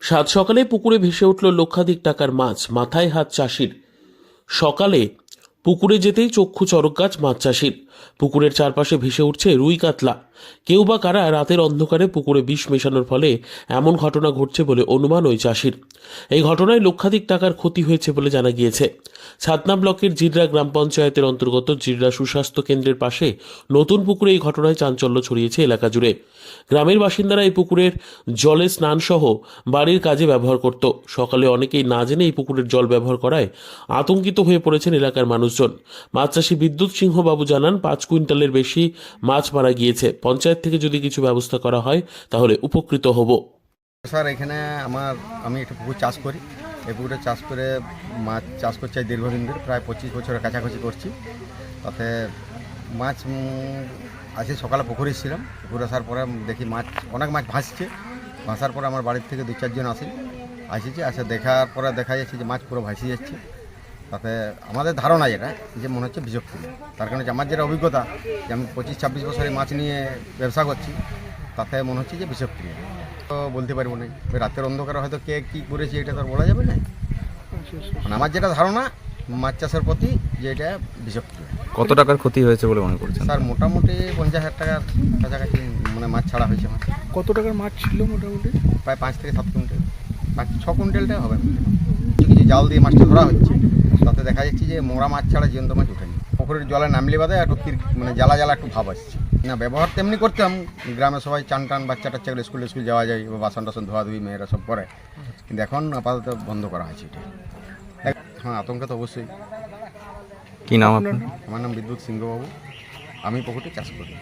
সাত সকালে পুকুরে ভেসে উঠল লক্ষাধিক টাকার মাছ, মাথায় হাত চাষির। সকালে পুকুরে যেতেই চক্ষু চরক গাছ মাছ চাষির। পুকুরের চারপাশে ভেসে উঠছে রুই কাতলা। কেউ বা কারা রাতের অন্ধকারে পুকুরে বিষ মেশানোর ফলে এমন ঘটনা ঘটছে বলে অনুমান ওই চাষির। এই ঘটনায় লক্ষাধিক টাকার ক্ষতি হয়েছে বলে জানা গিয়েছে। ছাতনা ব্লকের জিররা গ্রাম পঞ্চায়েতের অন্তর্গত জিররা সুস্বাস্থ্য কেন্দ্রের পাশে নতুন পুকুরে এই ঘটনায় চাঞ্চল্য ছড়িয়েছে এলাকা জুড়ে। গ্রামের বাসিন্দারা এই পুকুরের জলে স্নান সহ বাড়ির কাজে ব্যবহার করত। সকালে অনেকেই না জেনে এই পুকুরের জল ব্যবহার করায় আতঙ্কিত হয়ে পড়েছেন এলাকার মানুষজন। মাছ চাষি বিদ্যুৎ সিংহবাবু জানান পাঁচ কুইন্টালের বেশি মাছ মারা গিয়েছে। পঞ্চায়েত থেকে যদি কিছু ব্যবস্থা করা হয়, তাহলে উপকৃত হব। স্যার, এখানে আমার, আমি একটা পুকুর চাষ করি। এই পুকুরে চাষ করে মাছ চাষ করছি দীর্ঘদিন ধরে, প্রায় পঁচিশ বছরের কাছাকাছি করছি। তাতে মাছ আজকে সকালে পুকুরে ছিলাম পুকুরে আসার পরে দেখি মাছ, অনেক মাছ ভাসছে। ভাসার পরে আমার বাড়ির থেকে দু চারজন আসে, আসিছে। আসে দেখার পরে দেখা যাচ্ছে যে মাছ পুরো ভাসি যাচ্ছে। তাতে আমাদের ধারণা যেটা যে মনে হচ্ছে বিজক্তি তার কারণে যে আমার যেটা অভিজ্ঞতা যে আমি পঁচিশ ছাব্বিশ বছরে মাছ নিয়ে ব্যবসা করছি তাতে মনে হচ্ছে যে বিষক্রিয়া তো বলতে পারব না রাতের অন্ধকারে হয়তো কে কী করেছে এটা তো আর বলা যাবে না। মানে আমার যেটা ধারণা মাছ চাষের প্রতি যে এটা বিষক্রিয়া কত টাকার ক্ষতি হয়েছে বলে মনে করছেন? স্যার মোটামুটি পঞ্চাশ হাজার টাকার কাছাকাছি মানে মাছ ছাড়া হয়েছে আমার। কত টাকার মাছ ছিল মোটামুটি? প্রায় পাঁচ থেকে সাত কুইন্টাল। পাঁচ ছ কুইন্টালটাই হবে। কিছু কিছু জাল দিয়ে মাছটা ধরা হচ্ছে। তাতে দেখা যাচ্ছে যে মোড়া মাছ ছাড়া জীবন্ত মাছ ওঠেনি। পুকুরের জলে নামলে বাদে একটু মানে জ্বালা জ্বালা একটু ভাব আসছে। না ব্যবহার তেমনি করতাম। গ্রামে সবাই চান টান বাচ্চা টাচ্চাগুলো স্কুল স্কুল যাওয়া যায় বা বাসন টাসন ধোয়া ধুই মেয়েরা সব করে। কিন্তু এখন আপাতত বন্ধ করা হয়েছে এটা। হ্যাঁ আতঙ্ক তো অবশ্যই। কী নাম আপনার? আমার নাম বিদ্যুৎ সিংহবাবু। আমি পুকুরটি চাষ করি।